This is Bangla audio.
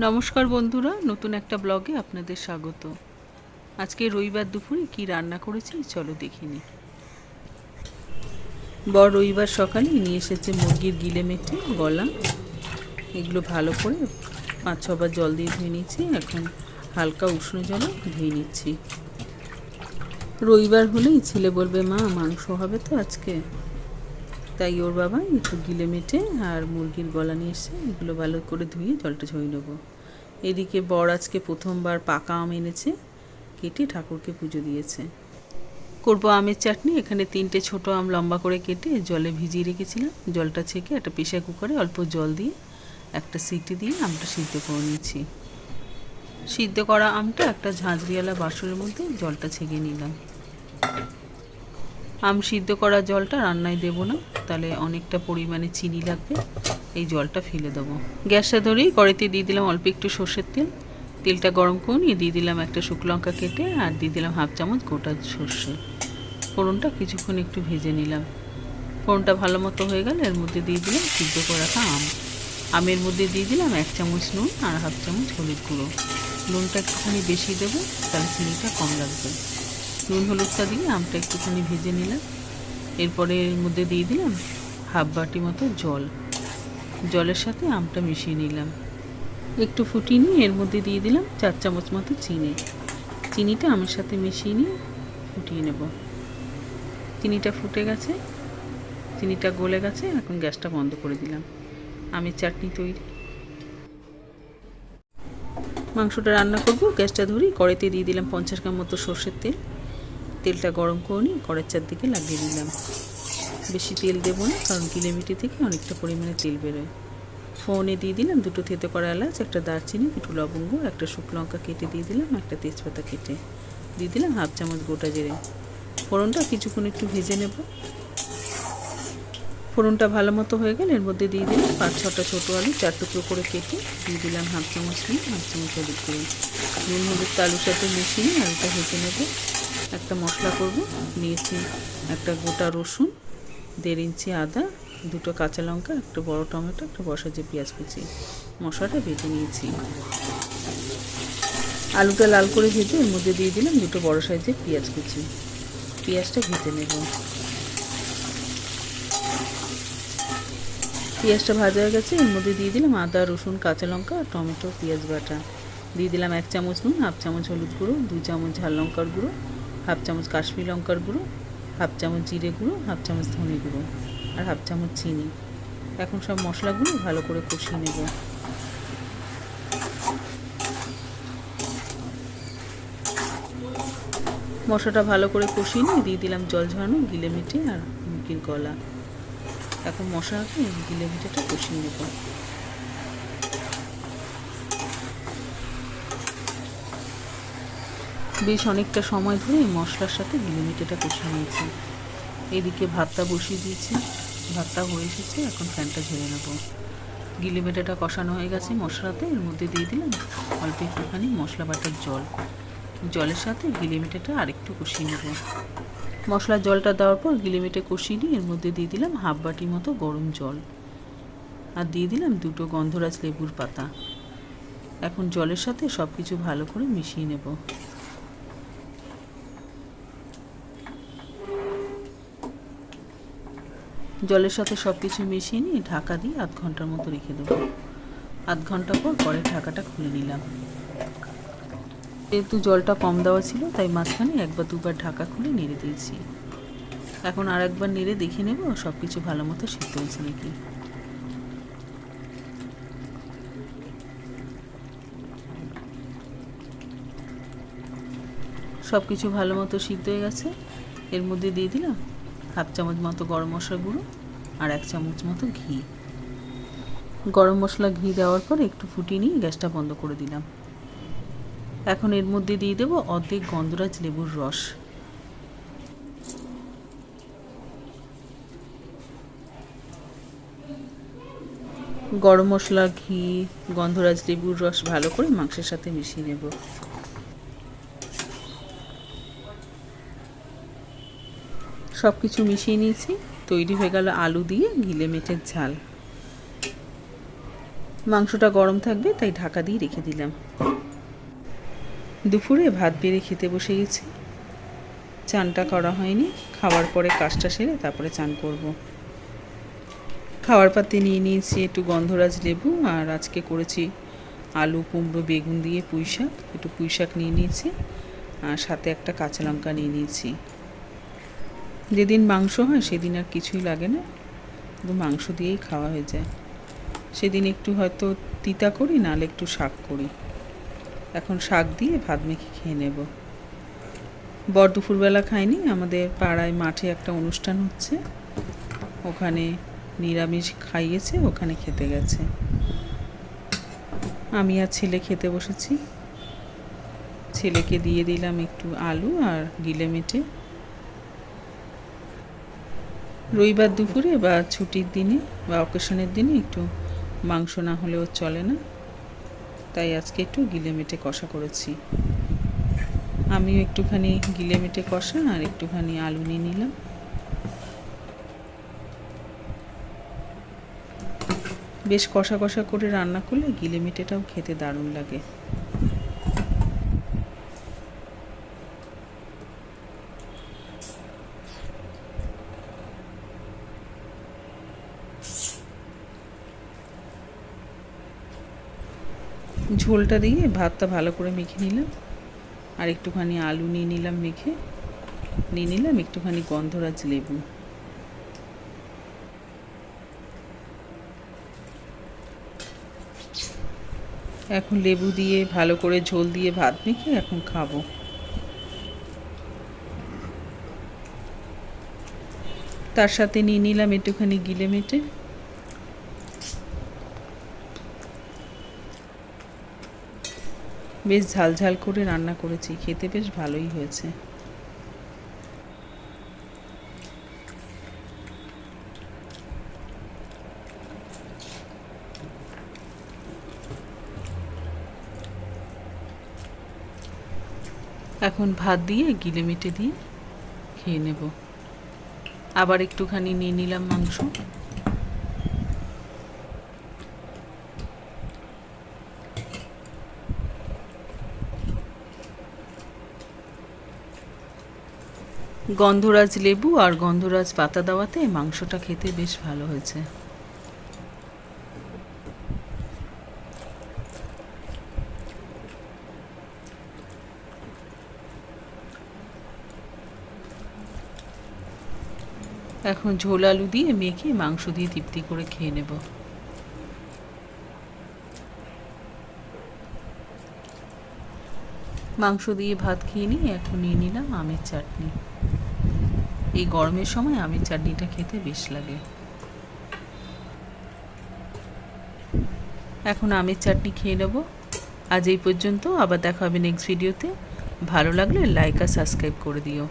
নমস্কার বন্ধুরা, নতুন একটা ব্লগে আপনাদের স্বাগত। আজকে রবিবার দুপুরে কি রান্না করেছি চলো দেখে নিই। বর রবিবার সকালে নিয়ে এসেছে মুরগির গিলে মেটে গলা। এগুলো ভালো করে পাঁচ ছবার জল দিয়ে ধুয়ে নিচ্ছি এখন হালকা উষ্ণ জলে ধুয়ে নিচ্ছি। রবিবার হলেই ছেলে বলবে, মা, মাংস হবে তো আজকে? তাই ওর বাবা একটু গিলে মেটে আর মুরগির গলা নিয়ে এসে এগুলো ভালো করে ধুয়ে জলটা ঝরিয়ে নেব। এদিকে বর আজকে প্রথমবার পাকা আম এনেছে, কেটে ঠাকুরকে পুজো দিয়েছে। করব আমের চাটনি, এখানে তিনটে ছোট আম লম্বা করে কেটে জলে ভিজিয়ে রেখেছিলাম। জলটা ছেঁকে একটা প্রেশার কুকারে অল্প জল দিয়ে একটা সিটি দিয়ে আমটা সিদ্ধ করে নিয়েছি। সিদ্ধ করা আমটা একটা ঝাঁঝরিওয়ালা বাসনের মধ্যে জলটা ছেঁকে নিলাম। আম সিদ্ধ করা জলটা রান্নায় দেব না, তাহলে অনেকটা পরিমাণে চিনি লাগবে। এই জলটা ফেলে দেবো। গ্যাসটা ধরেই কড়াইতে দিয়ে দিলাম অল্প একটু সর্ষের তেল। তেলটা গরম করে নিয়ে দিয়ে দিলাম একটা শুকনো লঙ্কা কেটে আর দিয়ে দিলাম হাফ চামচ গোটা সর্ষে। ফোড়নটা কিছুক্ষণ একটু ভেজে নিলাম। ফোড়নটা ভালো মতো হয়ে গেলে এর মধ্যে দিয়ে দিলাম সিদ্ধ করে রাখা আম। আমের মধ্যে দিয়ে দিলাম এক চামচ নুন আর হাফ চামচ হলুদ গুঁড়ো। নুনটা একটুখানি বেশি দেবো, তাহলে চিনিটা কম লাগবে। নুন হলুদটা দিয়ে আমটা একটুখানি ভেজে নিলাম। এরপরে এর মধ্যে দিয়ে দিলাম হাফ বাটি মতো জল। জলের সাথে আমটা মিশিয়ে নিলাম। একটু ফুটিয়ে নিয়ে এর মধ্যে দিয়ে দিলাম চার চামচ মতো চিনি। চিনিটা আমের সাথে মিশিয়ে নিয়ে ফুটিয়ে নেব। চিনিটা ফুটে গেছে। চিনিটা গলে গেছে, এখন গ্যাসটা বন্ধ করে দিলাম। আমের চাটনি তৈরি। মাংসটা রান্না করব, গ্যাসটা ধরি কড়াইতে দিয়ে দিলাম পঞ্চাশ গ্রাম মতো সর্ষের তেল। তেলটা গরম করে নিয়ে কড়ার চারদিকে লাগিয়ে দিলাম। বেশি তেল দেবো না, কারণ কিলোমিটার থেকে অনেকটা পরিমাণে তেল বেরোয়। ফোনে দিয়ে দিলাম দুটো থেতে করা এলাচ, একটা দারচিনি, দুটো লবঙ্গ, একটা শুকনো লঙ্কা কেটে দিয়ে দিলাম, একটা তেজপাতা কেটে দিয়ে দিলাম হাফ চামচ গোটা জিরে। ফোড়নটা কিছুক্ষণ একটু ভেজে নেব। ফোড়নটা ভালো মতো হয়ে গেলে এর মধ্যে দিয়ে দিলাম পাঁচ ছটা ছোটো আলু, চার টুকরো করে কেটে দিয়ে দিলাম হাফ চামচ নুন, হাফ চামচ হলুদ করে নুন, হলুদ আলুর সাথে মিশিয়ে আলুটা ভেজে নেব। একটা মশলা করব। নিয়েছি একটা গোটা রসুন, দেড় ইঞ্চি আদা, দুটো কাঁচা লঙ্কা, একটা বড় টমেটো, একটা বসা যে পেঁয়াজ কুচি মশলাটা ভেজে নিয়েছি। আলুটা লাল করে ভেজে এর মধ্যে দিয়ে দিলাম দুটো বড় সাইজের পেঁয়াজ কুচি। পেঁয়াজটা ভেজে নেব। পেঁয়াজটা ভাজা হয়ে গেছে, এর মধ্যে দিয়ে দিলাম আদা, রসুন, কাঁচা লঙ্কা, টমেটো, পেঁয়াজ বাটা। দিয়ে দিলাম এক চামচ নুন, হাফ চামচ হলুদ গুঁড়ো, দুই চামচ ঝাল লঙ্কার গুঁড়ো হাফ চামচ কাশ্মীর লঙ্কার গুঁড়ো, হাফ চামচ জিরে গুঁড়ো, হাফ চামচ ধনে গুঁড়ো আর হাফ চামচ চিনি। এখন সব মশলাগুলো ভালো করে কষিয়ে নেব। মশলাটা ভালো করে কষিয়ে নিয়ে দিয়ে দিলাম জল ঝরানো গিলে মিটে আর মুরগির গলা। এখন মশলাকে গিলে মিটেটা কষিয়ে নেব। বেশ অনেকটা সময় ধরে এই মশলার সাথে গিলেমিটেটা কষিয়ে নিয়েছি। এদিকে ভাতটা বসিয়ে দিয়েছি। ভাতটা হয়ে এসেছে, এখন ফ্যানটা ঝেড়ে নেব। গিলেমেটাটা কষানো হয়ে গেছে মশলাতে। এর মধ্যে দিয়ে দিলাম অল্প একটুখানি মশলা বাটার জল। জলের সাথে গিলেমেটাটা আরেকটু কষিয়ে নেব। মশলার জলটা দেওয়ার পর গিলেমেটে কষিয়ে নিয়ে এর মধ্যে দিয়ে দিলাম হাফ বাটির মতো গরম জল। আর দিয়ে দিলাম দুটো গন্ধরাজ লেবুর পাতা। এখন জলের সাথে সব কিছু ভালো করে মিশিয়ে নেব। জলের সাথে সব কিছু মিশিয়ে নিয়ে ঢাকা দিয়ে আধ ঘণ্টার মতো রেখে দেবো। আধ ঘণ্টা পর পরে ঢাকাটা খুলে নিলাম। যেহেতু জলটা কম দেওয়া ছিল, তাই মাঝখানে একবার দুবার ঢাকা খুলে নেড়ে দিয়েছি। এখন আর একবার নেড়ে দেখে নেব সব কিছু ভালো মতো সিদ্ধ হয়েছে নাকি। সব কিছু ভালো মতো সিদ্ধ হয়ে গেছে। এর মধ্যে দিয়ে দিলাম হাফ চামচ মতো গরম মশলা গুঁড়ো আর এক চামচ মতো ঘি। গরম মশলা ঘি দেওয়ার পর একটু ফুটিয়ে নিয়ে গ্যাসটা বন্ধ করে দিলাম। এখন এর মধ্যে দিয়ে দেবো অর্ধেক গন্ধরাজ লেবুর রস। গরম মশলা, ঘি, গন্ধরাজ লেবুর রস ভালো করে মাংসের সাথে মিশিয়ে নেব। সব কিছু মিশিয়ে নিয়েছি। তৈরি হয়ে গেল আলু দিয়ে গিলে মেটের ঝাল। মাংসটা গরম থাকবে, তাই ঢাকা দিয়ে রেখে দিলাম। দুপুরে ভাত বেড়ে খেতে বসে গেছি। চানটা করা হয়নি। খাওয়ার পরে কাজটা সেরে তারপরে চান করব। খাওয়ার পাতে নিয়ে নিয়েছি একটু গন্ধরাজ লেবু আর আজকে করেছি আলু, কুমড়ো, বেগুন দিয়ে পুঁই শাক একটু পুঁই শাক নিয়ে নিয়েছি আর সাথে একটা কাঁচা লঙ্কা নিয়ে নিয়েছি। যেদিন মাংস হয়, সেদিন আর কিছুই লাগে না। শুধু মাংস দিয়েই খাওয়া হয়ে যায়। সেদিন একটু হয়তো তিতা করি, নাহলে একটু শাক করি। এখন শাক দিয়ে ভাত মেখে খেয়ে নেব। বর দুপুরবেলা খাইনি আমাদের পাড়ায় মাঠে একটা অনুষ্ঠান হচ্ছে। ওখানে নিরামিষ খাইয়েছে, ওখানে খেতে গেছে। আমি আর ছেলে খেতে বসেছি। ছেলেকে দিয়ে দিলাম একটু আলু আর গিলে মেটে। রবিবার দুপুরে বা ছুটির দিনে বা অকেশনের দিনে একটু মাংস না হলেও চলে না। তাই আজকে একটু গিলে মেটে কষা করেছি। আমিও একটুখানি গিলে মেটে কষা আর একটুখানি আলু নিয়ে নিলাম। বেশ কষা কষা করে রান্না করলে গিলে মেটেটাও খেতে দারুণ লাগে। ঝোলটা দিয়ে ভাতটা ভালো করে মেখে নিলাম। আর একটুখানি আলু নিয়ে নিলাম মেখে। নিয়ে নিলাম একটুখানি গন্ধরাজ লেবু। এখন লেবু দিয়ে ভালো করে ঝোল দিয়ে ভাত মেখে এখন খাব। তার সাথে নিয়ে নিলাম একটুখানি গিলে মেটে। বেশ ঝাল ঝাল করে রান্না করেছি, খেতে বেশ ভালোই হয়েছে। এখন ভাত দিয়ে, গিলে মেটে দিয়ে খেয়ে নেব। আবার একটুখানি নিয়ে নিলাম মাংস। গন্ধরাজ লেবু আর গন্ধরাজ পাতা দেওয়াতে মাংসটা খেতে বেশ ভালো হয়েছে। এখন ঝোল আলু দিয়ে মেখে মাংস দিয়ে তৃপ্তি করে খেয়ে নেব। মাংস দিয়ে ভাত খেয়ে নিয়ে এখন নিয়ে নিলাম আমের চাটনি। এই গরমের সময় আমের চাটনিটা খেতে বেশ লাগে। এখন আমের চাটনি খেয়ে নেব। আজ এই পর্যন্ত, আবার দেখা হবে নেক্সট ভিডিওতে ভালো লাগলে লাইক আর সাবস্ক্রাইব করে দিও।